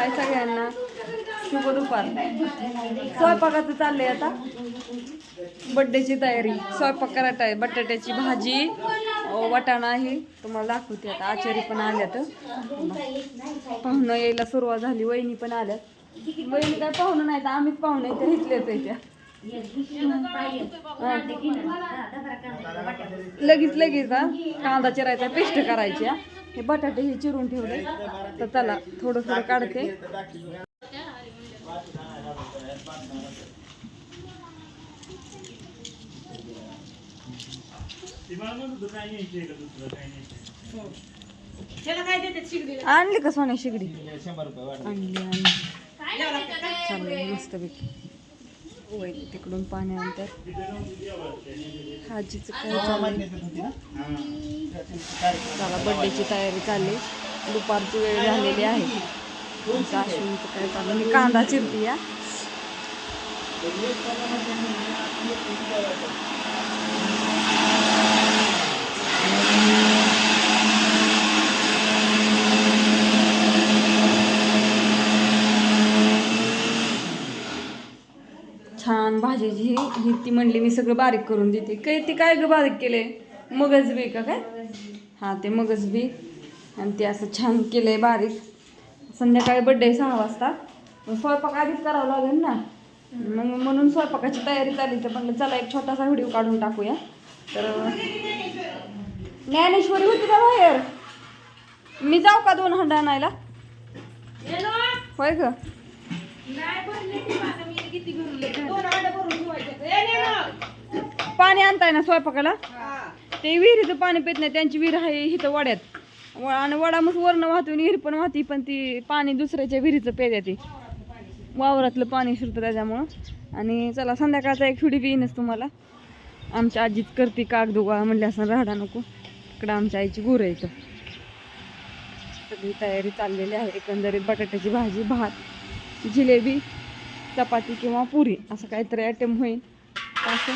हाय सगळ्यांना. शुभ दुपार स्वयंपाकाचं चाललंय आता. बड्डेची तयारी. स्वयंपाक करायचा आहे. बटाट्याची भाजी वटाणा वाटाणा आहे. तुम्हाला दाखवते आता. आचारी पण आल्यात. पाहुणं यायला सुरुवात झाली. वहिनी पण आल्यात. वहिनी काय पाहुणं नाही तर आम्हीच पाहुणे तर इथल्याच आहे त्या. लगेच लगेच हा. कांदा चिरायचा पेस्ट करायची हा. बटाटे हे चिरून ठेवले. तर चला थोडं थोडं काढते. आणली का सोन्या शिगडी? आणली आणली. चाललंय मस्तपैकी. वय तिकडून पाण्यानंतर. हाजीचं काय चला बड्डेची तयारी चालली. दुपारची वेळ झालेली आहे. अश्विनीचं काय चाललं मी कांदा चिरते या छान भाजीची ही ही ती म्हणली मी सगळं बारीक करून देते. काय ती काय ग बारीक केले मगज बी का काय? हां ते मगज बी. आणि ते असं छान केलंय बारीक. संध्याकाळी बड्डे सहा वाजता. स्वयंपाक आधीच करावं लागेल ना? मग म्हणून स्वयंपाकाची तयारी चालली तर म्हणलं चला एक छोटासा व्हिडिओ काढून टाकूया. तर ज्ञानेश्वरी होती का बाहेर? मी जाऊ का दोन हंडा आणायला? होय ग. पाणी आणताय ना स्वयंपाकाला? ते विहिरीचं पाणी पित नाही त्यांची विहीर आहे इथं वड्यात. आणि वडा मग वरण वाहतून विहीर पण वाहती पण ती पाणी दुसऱ्याच्या विहिरीचं पेद्या ती वावरातलं पाणी शिरतं त्याच्यामुळं. आणि चला संध्याकाळचा एक व्हिडिओ येईनच तुम्हाला. आमच्या आजीच करते कागदोगा म्हणले असं राहडा नको. इकडं आमच्या आईची गुरं इथं सगळी तयारी चाललेली आहे एकंदरीत बटाट्याची भाजी भात जिलेबी. चपाती किंवा पुरी असं काहीतरी आयटम होईल. असं.